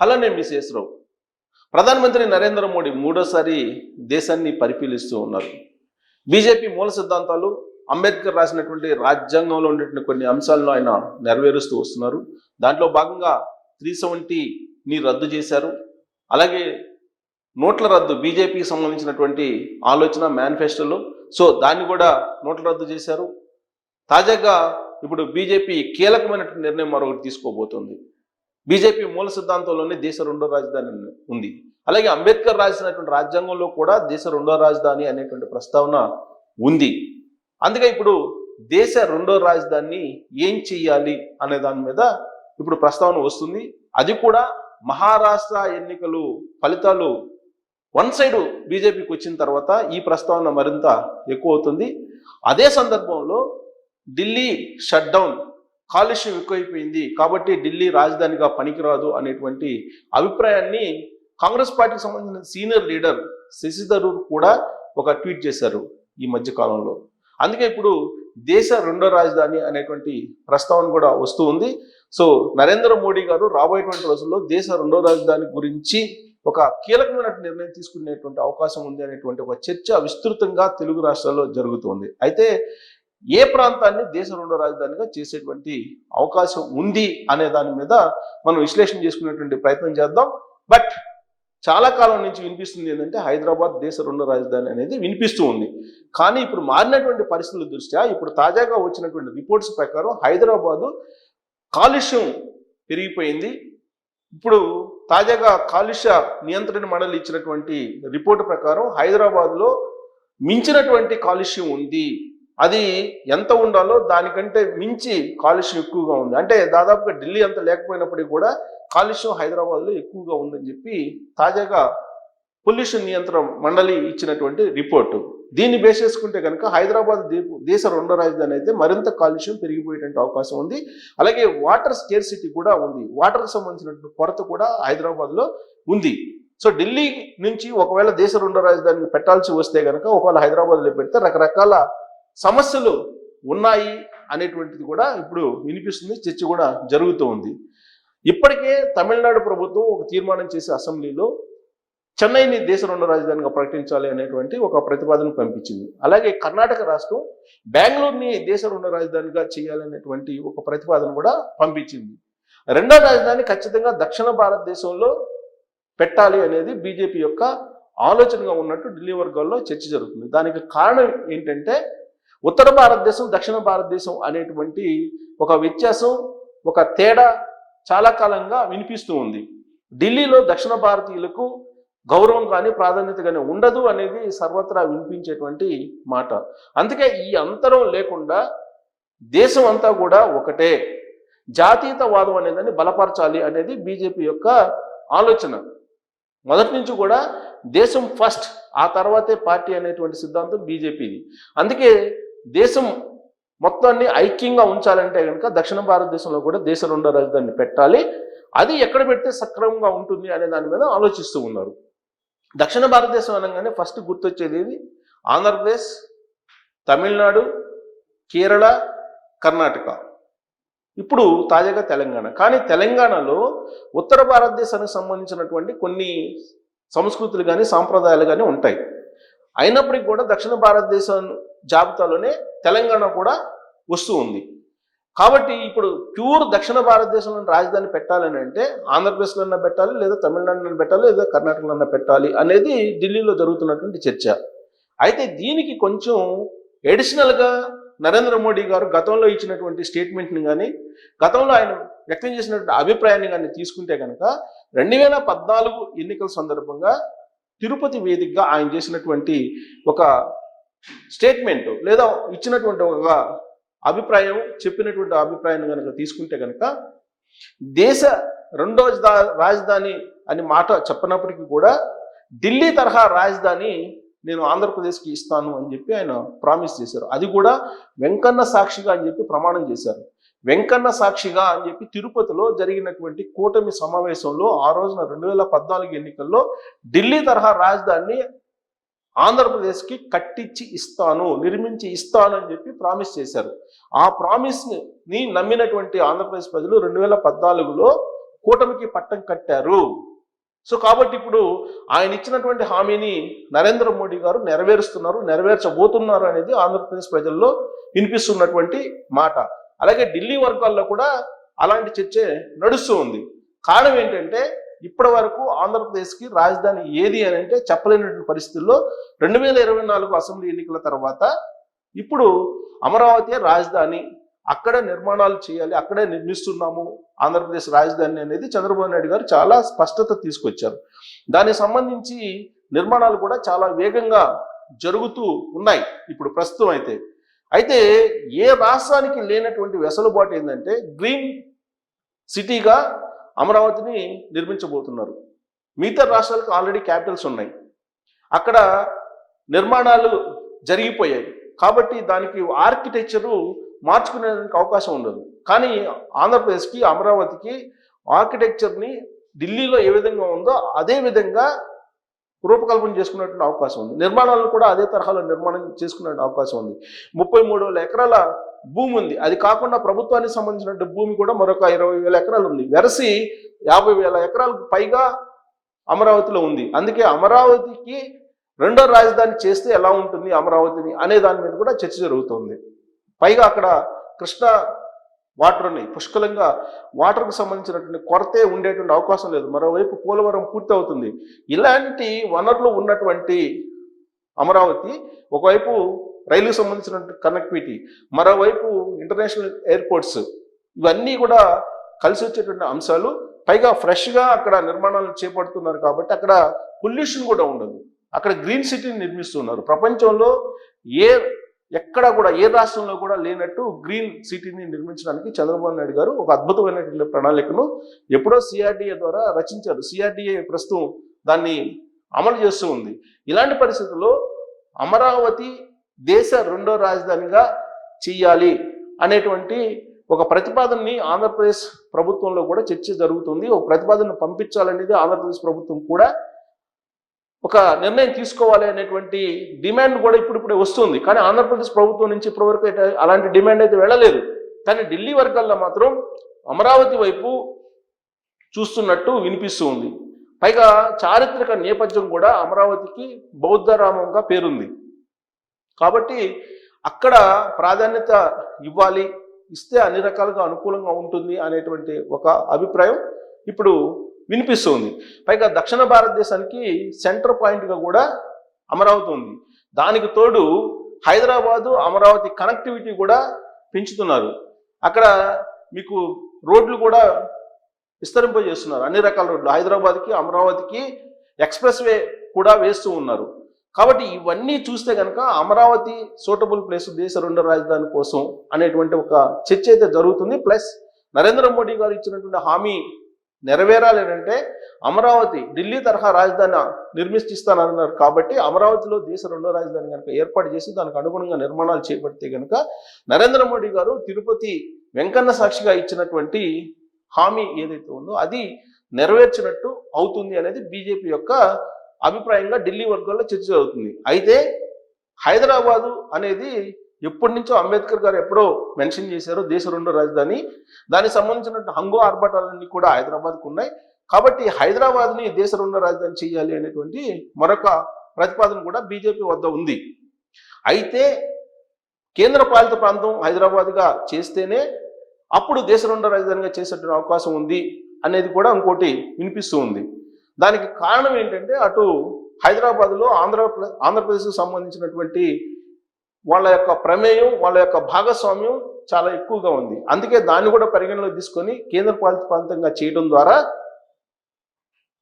Hello నేను మీ ప్రధానమంత్రి నరేంద్ర మోడీ మూడోసారి దేశాన్ని పరిశీలిస్తూ ఉన్నారు. బీజేపీ మూల సిద్ధాంతాలు అంబేద్కర్ రాసినటువంటి రాజ్యాంగంలో ఉండేటువంటి కొన్ని అంశాలను ఆయన నెరవేరుస్తూ వస్తున్నారు. దాంట్లో భాగంగా త్రీ సెవెంటీని రద్దు చేశారు. అలాగే నోట్ల రద్దు బీజేపీకి సంబంధించినటువంటి ఆలోచన మేనిఫెస్టోలో. సో దాన్ని కూడా నోట్ల రద్దు చేశారు. తాజాగా ఇప్పుడు బీజేపీ కీలకమైనటువంటి నిర్ణయం మరొకటి తీసుకోబోతోంది. బీజేపీ మూల సిద్ధాంతంలోనే దేశ రెండో రాజధాని ఉంది. అలాగే అంబేద్కర్ రాసినటువంటి రాజ్యాంగంలో కూడా దేశ రెండో రాజధాని అనేటువంటి ప్రస్తావన ఉంది. అందుకే ఇప్పుడు దేశ రెండో రాజధానిని ఏం చెయ్యాలి అనే దాని మీద ఇప్పుడు ప్రస్తావన వస్తుంది. అది కూడా మహారాష్ట్ర ఎన్నికలు ఫలితాలు వన్ సైడ్ బీజేపీకి వచ్చిన తర్వాత ఈ ప్రస్తావన మరింత ఎక్కువ అవుతుంది. అదే సందర్భంలో ఢిల్లీ షట్ డౌన్ కాలుష్యం ఎక్కువైపోయింది. కాబట్టి ఢిల్లీ రాజధానిగా పనికిరాదు అనేటువంటి అభిప్రాయాన్ని కాంగ్రెస్ పార్టీకి సంబంధించిన సీనియర్ లీడర్ శశిధరూర్ కూడా ఒక ట్వీట్ చేశారు ఈ మధ్య కాలంలో. అందుకే ఇప్పుడు దేశ రెండో రాజధాని అనేటువంటి ప్రస్తావన కూడా వస్తూ ఉంది. సో నరేంద్ర మోడీ గారు రాబోయేటువంటి రోజుల్లో దేశ రెండో రాజధాని గురించి ఒక కీలకమైన నిర్ణయం తీసుకునేటువంటి అవకాశం ఉంది అనేటువంటి ఒక చర్చ విస్తృతంగా తెలుగు రాష్ట్రాల్లో జరుగుతుంది అయితే ఏ ప్రాంతాన్ని దేశ రెండో రాజధానిగా చేసేటువంటి అవకాశం ఉంది అనే దాని మీద మనం విశ్లేషణ చేసుకునేటువంటి ప్రయత్నం చేద్దాం. బట్ చాలా కాలం నుంచి వినిపిస్తుంది ఏంటంటే హైదరాబాద్ దేశ రెండో రాజధాని అనేది వినిపిస్తూ ఉంది. కానీ ఇప్పుడు మారినటువంటి పరిస్థితుల దృష్ట్యా ఇప్పుడు తాజాగా వచ్చినటువంటి రిపోర్ట్స్ ప్రకారం హైదరాబాదు కాలుష్యం పెరిగిపోయింది. ఇప్పుడు తాజాగా కాలుష్య నియంత్రణ మండలి ఇచ్చినటువంటి రిపోర్టు ప్రకారం హైదరాబాద్లో మించినటువంటి కాలుష్యం ఉంది. అది ఎంత ఉండాలో దానికంటే మించి కాలుష్యం ఎక్కువగా ఉంది. అంటే దాదాపుగా ఢిల్లీ అంత లేకపోయినప్పటికీ కూడా కాలుష్యం హైదరాబాద్లో ఎక్కువగా ఉందని చెప్పి తాజాగా పొల్యూషన్ నియంత్రణ మండలి ఇచ్చినటువంటి రిపోర్టు. దీన్ని బేస్ చేసుకుంటే కనుక హైదరాబాద్ దీపు- దేశ రెండో రాజధాని అయితే మరింత కాలుష్యం పెరిగిపోయేటువంటి అవకాశం ఉంది. అలాగే వాటర్ స్కేర్సిటీ కూడా ఉంది. వాటర్కి సంబంధించినటువంటి కొరత కూడా హైదరాబాద్లో ఉంది. సో ఢిల్లీ నుంచి ఒకవేళ దేశ రెండో రాజధానికి పెట్టాల్సి వస్తే కనుక ఒకవేళ హైదరాబాద్లో పెడితే రకరకాల సమస్యలు ఉన్నాయి అనేటువంటిది కూడా ఇప్పుడు వినిపిస్తుంది చర్చ కూడా జరుగుతూ ఉంది. ఇప్పటికే తమిళనాడు ప్రభుత్వం ఒక తీర్మానం చేసి అసెంబ్లీలో చెన్నైని దేశ రెండు రాజధానిగా ప్రకటించాలి అనేటువంటి ఒక ప్రతిపాదన పంపించింది. అలాగే కర్ణాటక రాష్ట్రం బెంగళూరుని దేశ రెండు రాజధానిగా చేయాలనేటువంటి ఒక ప్రతిపాదన కూడా పంపించింది. రెండో రాజధాని ఖచ్చితంగా దక్షిణ భారతదేశంలో పెట్టాలి అనేది బీజేపీ యొక్క ఆలోచనగా ఉన్నట్టు ఢిల్లీ వర్గాల్లో చర్చ జరుగుతుంది. దానికి కారణం ఏంటంటే ఉత్తర భారతదేశం దక్షిణ భారతదేశం అనేటువంటి ఒక వ్యత్యాసం ఒక తేడా చాలా కాలంగా వినిపిస్తూ ఉంది. ఢిల్లీలో దక్షిణ భారతీయులకు గౌరవం కానీ ప్రాధాన్యత కానీ ఉండదు అనేది సర్వత్రా వినిపించేటువంటి మాట. అందుకే ఈ అంతరం లేకుండా దేశం అంతా కూడా ఒకటే. జాతీయతవాదం అనేదాన్ని బలపరచాలి అనేది బీజేపీ యొక్క ఆలోచన. మొదటి నుంచి కూడా దేశం ఫస్ట్ ఆ తర్వాతే పార్టీ అనేటువంటి సిద్ధాంతం బీజేపీది. అందుకే దేశం మొత్తాన్ని ఐక్యంగా ఉంచాలంటే కనుక దక్షిణ భారతదేశంలో కూడా దేశ రెండో రాజధానిని పెట్టాలి. అది ఎక్కడ పెడితే సక్రమంగా ఉంటుంది అనే దాని మీద ఆలోచిస్తూ ఉన్నారు. దక్షిణ భారతదేశం అనగానే ఫస్ట్ గుర్తొచ్చేది ఏది? ఆంధ్రప్రదేశ్ తమిళనాడు కేరళ కర్ణాటక. ఇప్పుడు తాజాగా తెలంగాణ. కానీ తెలంగాణలో ఉత్తర భారతదేశానికి సంబంధించినటువంటి కొన్ని సంస్కృతులు కానీ సాంప్రదాయాలు కానీ ఉంటాయి. అయినప్పటికీ కూడా దక్షిణ భారతదేశం జాబితాలోనే తెలంగాణ కూడా వస్తూ ఉంది. కాబట్టి ఇప్పుడు ప్యూర్ దక్షిణ భారతదేశంలో రాజధాని పెట్టాలని అంటే ఆంధ్రప్రదేశ్లో పెట్టాలి లేదా తమిళనాడులో పెట్టాలి లేదా కర్ణాటకలో పెట్టాలి అనేది ఢిల్లీలో జరుగుతున్నటువంటి చర్చ. అయితే దీనికి కొంచెం ఎడిషనల్గా నరేంద్ర మోడీ గారు గతంలో ఇచ్చినటువంటి స్టేట్మెంట్ని కానీ గతంలో ఆయన వ్యక్తం చేసినటువంటి అభిప్రాయాన్ని కానీ తీసుకుంటే కనుక రెండు వేల పద్నాలుగు ఎన్నికల సందర్భంగా తిరుపతి వేదికగా ఆయన చేసినటువంటి ఒక స్టేట్మెంట్ లేదా ఇచ్చినటువంటి ఒక అభిప్రాయం చెప్పినటువంటి అభిప్రాయాన్ని కనుక తీసుకుంటే కనుక దేశ రెండో రాజధాని అని మాట చెప్పనప్పటికీ కూడా ఢిల్లీ తరహా రాజధాని నేను ఆంధ్రప్రదేశ్కి ఇస్తాను అని చెప్పి ఆయన ప్రామిస్ చేశారు. అది కూడా వెంకన్న సాక్షిగా అని చెప్పి ప్రమాణం చేశారు. వెంకన్న సాక్షిగా అని చెప్పి తిరుపతిలో జరిగినటువంటి కూటమి సమావేశంలో ఆ రోజున రెండు వేల పద్నాలుగు ఎన్నికల్లో ఢిల్లీ తరహా రాజధానిని ఆంధ్రప్రదేశ్కి కట్టించి ఇస్తాను నిర్మించి ఇస్తాను అని చెప్పి ప్రామిస్ చేశారు. ఆ ప్రామిస్ని నమ్మినటువంటి ఆంధ్రప్రదేశ్ ప్రజలు రెండు వేల పద్నాలుగులో కూటమికి పట్టం కట్టారు. సో కాబట్టి ఇప్పుడు ఆయన ఇచ్చినటువంటి హామీని నరేంద్ర మోడీ గారు నెరవేరుస్తున్నారు నెరవేర్చబోతున్నారు అనేది ఆంధ్రప్రదేశ్ ప్రజల్లో వినిపిస్తున్నటువంటి మాట. అలాగే ఢిల్లీ వర్గాల్లో కూడా అలాంటి చర్చ నడుస్తూ ఉంది. కారణం ఏంటంటే ఇప్పటి వరకు ఆంధ్రప్రదేశ్కి రాజధాని ఏది అని అంటే చెప్పలేనటువంటి పరిస్థితుల్లో రెండు వేల ఇరవై నాలుగు అసెంబ్లీ ఎన్నికల తర్వాత ఇప్పుడు అమరావతి రాజధాని అక్కడ నిర్మాణాలు చేయాలి అక్కడే నిర్మిస్తున్నాము ఆంధ్రప్రదేశ్ రాజధాని అనేది చంద్రబాబు నాయుడు గారు చాలా స్పష్టత తీసుకొచ్చారు. దానికి సంబంధించి నిర్మాణాలు కూడా చాలా వేగంగా జరుగుతూ ఉన్నాయి. ఇప్పుడు ప్రస్తుతం అయితే అయితే ఏ రాష్ట్రానికి లేనటువంటి వెసలుబాటు ఏంటంటే గ్రీన్ సిటీగా అమరావతిని నిర్మించబోతున్నారు. మిగతా రాష్ట్రాలకు ఆల్రెడీ క్యాపిటల్స్ ఉన్నాయి. అక్కడ నిర్మాణాలు జరిగిపోయాయి. కాబట్టి దానికి ఆర్కిటెక్చరు మార్చుకునేదానికి అవకాశం ఉండదు. కానీ ఆంధ్రప్రదేశ్కి అమరావతికి ఆర్కిటెక్చర్ని ఢిల్లీలో ఏ విధంగా ఉందో అదే విధంగా రూపకల్పన చేసుకునేటువంటి అవకాశం ఉంది. నిర్మాణాలను కూడా అదే తరహాలో నిర్మాణం చేసుకునే అవకాశం ఉంది. ముప్పై మూడు వేల ఎకరాల భూమి ఉంది. అది కాకుండా ప్రభుత్వానికి సంబంధించిన భూమి కూడా మరొక ఇరవై వేల ఎకరాలు ఉంది. వెరసి యాభై వేల ఎకరాలకు పైగా అమరావతిలో ఉంది. అందుకే అమరావతికి రెండో రాజధాని చేస్తే ఎలా ఉంటుంది అమరావతిని అనే దాని మీద కూడా చర్చ జరుగుతుంది. పైగా అక్కడ కృష్ణ వాటర్ ఉన్నాయి. పుష్కలంగా వాటర్కు సంబంధించినటువంటి కొరతే ఉండేటువంటి అవకాశం లేదు. మరోవైపు పోలవరం పూర్తి అవుతుంది ఇలాంటి వనరులు ఉన్నటువంటి అమరావతి ఒకవైపు రైలుకు సంబంధించిన కనెక్టివిటీ మరోవైపు ఇంటర్నేషనల్ ఎయిర్పోర్ట్స్ ఇవన్నీ కూడా కలిసి వచ్చేటువంటి అంశాలు. పైగా ఫ్రెష్గా అక్కడ నిర్మాణాలు చేపడుతున్నారు కాబట్టి అక్కడ పొల్యూషన్ కూడా ఉండదు. అక్కడ గ్రీన్ సిటీని నిర్మిస్తున్నారు. ప్రపంచంలో ఏ ఎక్కడ కూడా ఏ రాష్ట్రంలో కూడా లేనట్టు గ్రీన్ సిటీని నిర్మించడానికి చంద్రబాబు నాయుడు గారు ఒక అద్భుతమైనటువంటి ప్రణాళికను ఎప్పుడో సిఆర్డిఏ ద్వారా రచించారు. సిఆర్డిఏ ప్రస్తుతం దాన్ని అమలు చేస్తూ ఉంది. ఇలాంటి పరిస్థితుల్లో అమరావతి దేశ రెండో రాజధానిగా చెయ్యాలి అనేటువంటి ఒక ప్రతిపాదనని ఆంధ్రప్రదేశ్ ప్రభుత్వంలో కూడా చర్చ జరుగుతుంది. ఒక ప్రతిపాదన పంపించాలనేది ఆంధ్రప్రదేశ్ ప్రభుత్వం కూడా ఒక నిర్ణయం తీసుకోవాలి అనేటువంటి డిమాండ్ కూడా ఇప్పుడిప్పుడే వస్తుంది. కానీ ఆంధ్రప్రదేశ్ ప్రభుత్వం నుంచి ఇప్పటివరకు అలాంటి డిమాండ్ అయితే వెళ్ళలేదు. కానీ ఢిల్లీ వర్గాల్లో మాత్రం అమరావతి వైపు చూస్తున్నట్టు వినిపిస్తూ ఉంది. పైగా చారిత్రక నేపథ్యం కూడా అమరావతికి బౌద్ధరామంగా పేరుంది. కాబట్టి అక్కడ ప్రాధాన్యత ఇవ్వాలి ఇస్తే అన్ని రకాలుగా అనుకూలంగా ఉంటుంది అనేటువంటి ఒక అభిప్రాయం ఇప్పుడు వినిపిస్తుంది. పైగా దక్షిణ భారతదేశానికి సెంటర్ పాయింట్గా కూడా అమరావతి ఉంది దానికి తోడు హైదరాబాదు అమరావతి కనెక్టివిటీ కూడా పెంచుతున్నారు. అక్కడ మీకు రోడ్లు కూడా విస్తరింపజేస్తున్నారు. అన్ని రకాల రోడ్లు. హైదరాబాద్కి అమరావతికి ఎక్స్ప్రెస్ వే కూడా వేస్తూ ఉన్నారు. కాబట్టి ఇవన్నీ చూస్తే కనుక అమరావతి సూటబుల్ ప్లేస్ దేశ రెండో రాజధాని కోసం అనేటువంటి ఒక చర్చ అయితే జరుగుతుంది. ప్లస్ నరేంద్ర మోడీ గారు ఇచ్చినటువంటి హామీ నెరవేరాలి అంటే అమరావతి ఢిల్లీ తరహా రాజధాని నిర్మిస్తానన్నారు కాబట్టి అమరావతిలో దేశ రెండో రాజధాని కనుక ఏర్పాటు చేసి దానికి అనుగుణంగా నిర్మాణాలు చేపడితే కనుక నరేంద్ర మోడీ గారు తిరుపతి వెంకన్న సాక్షిగా ఇచ్చినటువంటి హామీ ఏదైతే ఉందో అది నెరవేర్చినట్టు అవుతుంది అనేది బీజేపీ యొక్క అభిప్రాయంగా ఢిల్లీ వర్గాల్లో చర్చ జరుగుతుంది. అయితే హైదరాబాదు అనేది ఎప్పటి నుంచో అంబేద్కర్ గారు ఎప్పుడో మెన్షన్ చేశారో దేశ రెండో రాజధాని. దానికి సంబంధించిన హంగు ఆర్భటాలన్నీ కూడా హైదరాబాద్కు ఉన్నాయి. కాబట్టి హైదరాబాద్ని దేశ రెండో రాజధాని చేయాలి అనేటువంటి మరొక ప్రతిపాదన కూడా బీజేపీ వద్ద ఉంది. అయితే కేంద్ర పాలిత ప్రాంతం హైదరాబాద్గా చేస్తేనే అప్పుడు దేశ రెండో రాజధానిగా చేసేటువంటి అవకాశం ఉంది అనేది కూడా ఇంకోటి వినిపిస్తూ ఉంది. దానికి కారణం ఏంటంటే అటు హైదరాబాద్లో ఆంధ్ర ఆంధ్రప్రదేశ్కు సంబంధించినటువంటి వాళ్ళ యొక్క ప్రమేయం వాళ్ళ యొక్క భాగస్వామ్యం చాలా ఎక్కువగా ఉంది. అందుకే దాన్ని కూడా పరిగణలో తీసుకొని కేంద్ర పాలిత ప్రాంతంగా చేయడం ద్వారా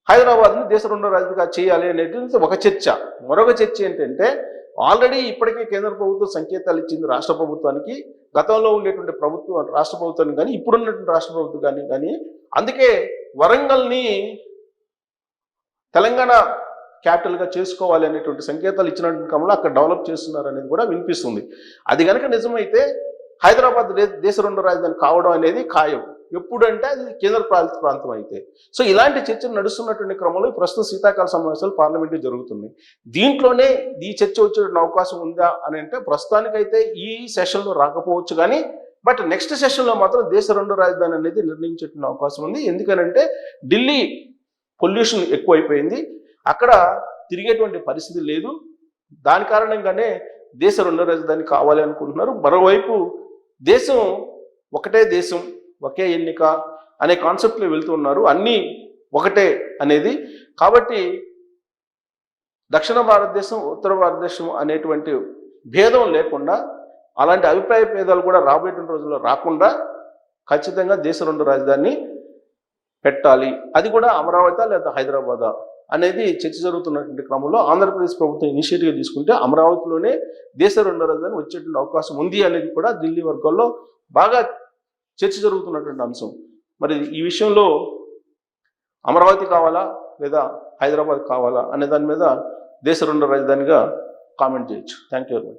హైదరాబాద్ని దేశ రెండో రాజధానిగా చేయాలి అనేది ఒక చర్చ. మరొక చర్చ ఏంటంటే ఆల్రెడీ ఇప్పటికే కేంద్ర ప్రభుత్వం సంకేతాలు ఇచ్చింది రాష్ట్ర ప్రభుత్వానికి గతంలో ఉండేటువంటి ప్రభుత్వం రాష్ట్ర ప్రభుత్వానికి కానీ ఇప్పుడున్నటువంటి రాష్ట్ర ప్రభుత్వం కానీ కానీ అందుకే వరంగల్ని తెలంగాణ క్యాపిటల్గా చేసుకోవాలి అనేటువంటి సంకేతాలు ఇచ్చిన క్రమంలో అక్కడ డెవలప్ చేస్తున్నారు అనేది కూడా వినిపిస్తుంది. అది కనుక నిజమైతే హైదరాబాద్ దేశ రెండో రాజధాని కావడం అనేది ఖాయం. ఎప్పుడంటే అది కేంద్ర పాలిత ప్రాంతం అయితే. సో ఇలాంటి చర్చలు నడుస్తున్నటువంటి క్రమంలో ప్రస్తుతం శీతాకాల సమావేశాలు పార్లమెంట్లో జరుగుతున్నాయి. దీంట్లోనే ఈ చర్చ వచ్చే అవకాశం ఉందా అని అంటే ప్రస్తుతానికైతే ఈ సెషన్లో రాకపోవచ్చు కానీ బట్ నెక్స్ట్ సెషన్లో మాత్రం దేశ రెండు రాజధాని అనేది నిర్ణయించేటువంటి అవకాశం ఉంది. ఎందుకనంటే ఢిల్లీ పొల్యూషన్ ఎక్కువైపోయింది. అక్కడ తిరిగేటువంటి పరిస్థితి లేదు. దాని కారణంగానే దేశ రెండో రాజధాని కావాలి అనుకుంటున్నారు. మరోవైపు దేశం ఒకటే దేశం ఒకే ఎన్నిక అనే కాన్సెప్ట్లో వెళ్తూ ఉన్నారు. అన్నీ ఒకటే అనేది. కాబట్టి దక్షిణ భారతదేశం ఉత్తర భారతదేశం అనేటువంటి భేదం లేకుండా అలాంటి అభిప్రాయ భేదాలు కూడా రాబోయేటువంటి రోజుల్లో రాకుండా ఖచ్చితంగా దేశ రెండు రాజధాని పెట్టాలి. అది కూడా అమరావతి లేదా హైదరాబాదా? అనేది చర్చ జరుగుతున్నటువంటి క్రమంలో ఆంధ్రప్రదేశ్ ప్రభుత్వం ఇనిషియేటివ్ తీసుకుంటే అమరావతిలోనే దేశ రెండో రాజధాని వచ్చేటువంటి అవకాశం ఉంది అనేది కూడా ఢిల్లీ వర్గాల్లో బాగా చర్చ జరుగుతున్నటువంటి అంశం. మరి ఈ విషయంలో అమరావతి కావాలా లేదా హైదరాబాద్ కావాలా అనే దాని మీద దేశ రెండో రాజధానిగా కామెంట్ చేయొచ్చు. Thank you very much